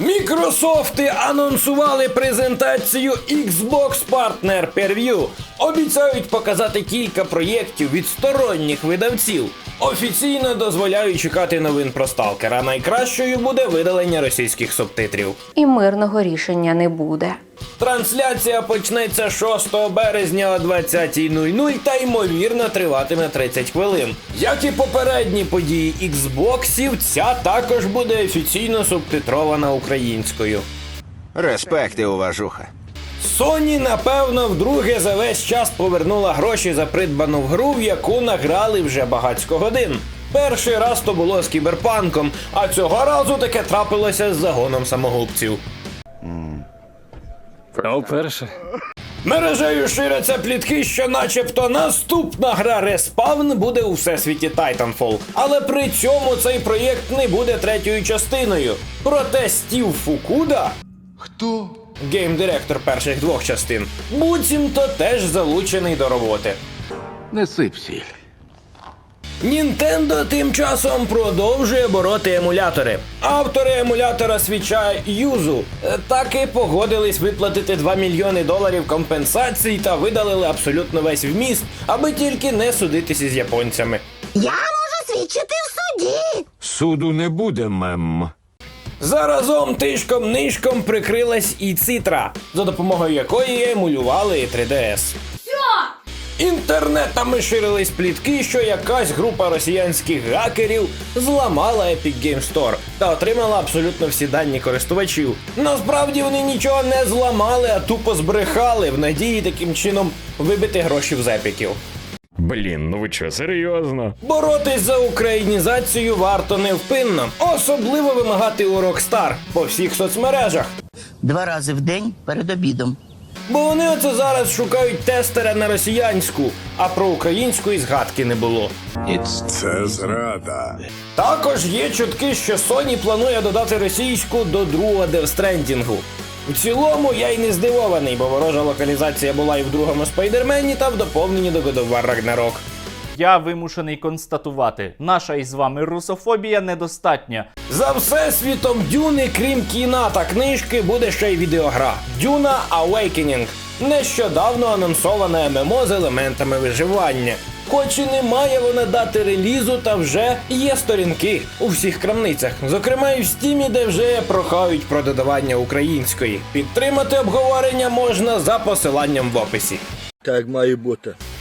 Мікрософти анонсували презентацію Xbox Partner Preview. Обіцяють показати кілька проєктів від сторонніх видавців. Офіційно дозволяють чекати новин про сталкера. Найкращою буде видалення російських субтитрів. І мирного рішення не буде. Трансляція почнеться 6 березня о 20.00 та ймовірно триватиме 30 хвилин. Як і попередні події Xboxів, ця також буде офіційно субтитрована українською. Респекти, уважуха. Sony, напевно, вдруге за весь час повернула гроші за придбану в гру, в яку награли вже багатько годин. Перший раз то було з кіберпанком, а цього разу таке трапилося з загоном самогубців. Ну, перше. Мережею ширяться плітки, що начебто наступна гра Respawn буде у всесвіті Titanfall. Але при цьому цей проєкт не буде третьою частиною. Проте Стів Фукуда. Хто? Гейм-директор перших двох частин. Буцімто теж залучений до роботи. Не сип сіль. Нінтендо тим часом продовжує бороти емулятори. Автори емулятора свіча Юзу е, так і погодились виплатити 2 мільйони доларів компенсацій та видалили абсолютно весь вміст, аби тільки не судитися з японцями. Я можу свідчити в суді. Суду не буде, мем. Заразом тишком нишком прикрилась і цитра, за допомогою якої емулювали 3DS. Інтернетами ширились плітки, що якась група росіянських гакерів зламала Epic Game Store та отримала абсолютно всі дані користувачів. Насправді вони нічого не зламали, а тупо збрехали в надії таким чином вибити гроші з епіків. Блін, ну ви чо, серйозно? Боротись за українізацію варто невпинно, особливо вимагати у Rockstar по всіх соцмережах. Два рази в день перед обідом. Бо вони оце зараз шукають тестера на росіянську, а про українську і згадки не було. Це зрада. Також є чутки, що Sony планує додати російську до другого девстрендінгу. В У цілому я й не здивований, бо ворожа локалізація була і в другому спайдермені та в доповненні до God of War Ragnarok. Я вимушений констатувати, наша із вами русофобія недостатня. За всесвітом Дюни, крім кіна та книжки, буде ще й відеогра Дюна Awakening. Нещодавно анонсована ММО з елементами виживання. Хоч і не має вона дати релізу, та вже є сторінки у всіх крамницях, зокрема і в стімі, де вже прохають про додавання української. Підтримати обговорення можна за посиланням в описі. Так має бути.